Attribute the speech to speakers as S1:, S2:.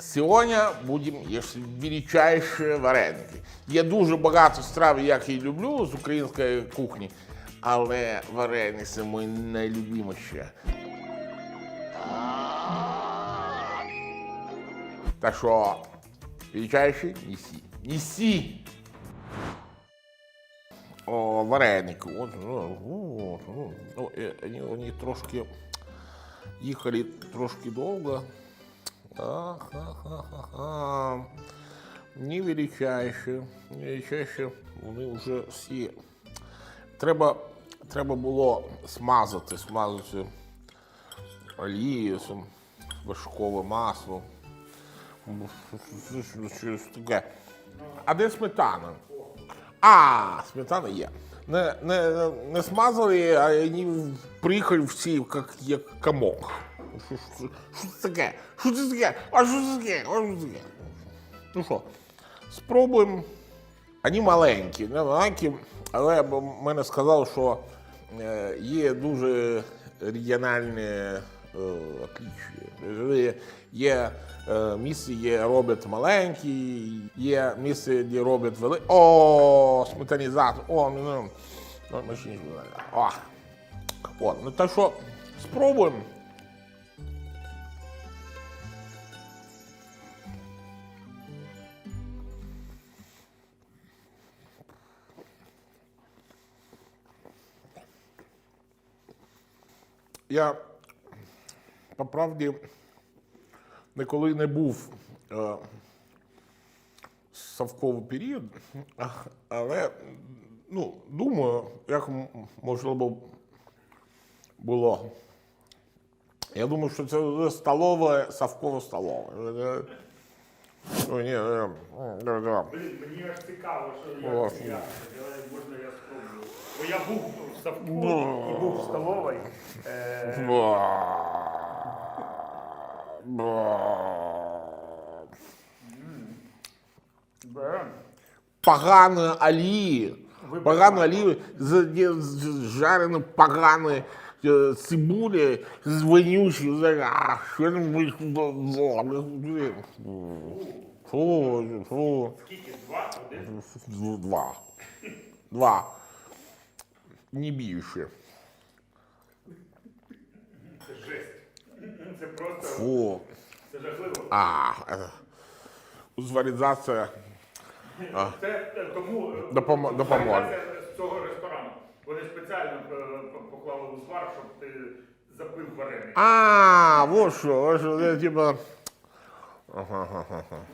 S1: Сегодня будем їсти величайші вареники. Є дуже багато страв, як я люблю з української кухні, але вареники це мої найлюбіміші. Так що, величайший, неси. Неси! О, вареники. От, ну, вони трошки їхали трошки довго. Ах-ха-ха-ха-ха. Не величайші, не величайші, вони вже всі. Треба, треба було смазати, смазати олією, вершкове масло. Щось таке. А де сметана? А, сметана є. Не, не, не смазали, а вони приїхали всі як, як комок. Що, це таке? Що це таке? А що це таке? А що таке? Ну що, спробуємо. Вони маленькі, не маленькі, але мене сказали, що е, є дуже регіональні е, отличия. Є е, місце, є роблять маленькі, є місце, де роблять великі. О, сметанізатор. О, ну, ну, ну, машині. О. От, ну так що спробуємо. Я по правді ніколи не був е, совковий період, але ну, думаю, як можливо було. Я думаю, що це вже столове, совкове столове. Е, ну, ні, е, е, да, да.
S2: Блін, мені аж цікаво, що
S1: О,
S2: як це це, але можна я спробую. Бо я був в Савку і був в столовій. Е,
S1: Ба. Ба.
S2: бе.
S1: поганої олії.
S2: Ви
S1: Поганої олії з, з, з жарені погані е, цибулі з вонючі. з- а, Що там ви- Фу, фу.
S2: Скільки? Два? Один?
S1: Фу, Два. Два. Не більше.
S2: Це жесть. Це просто
S1: Фу.
S2: це жахливо.
S1: А, е, узварізація.
S2: Це е, тому е,
S1: Допомо- допоможе.
S2: з цього ресторану. Вони спеціально по- поклали узвар, щоб ти запив вареник.
S1: А, вот що, типа.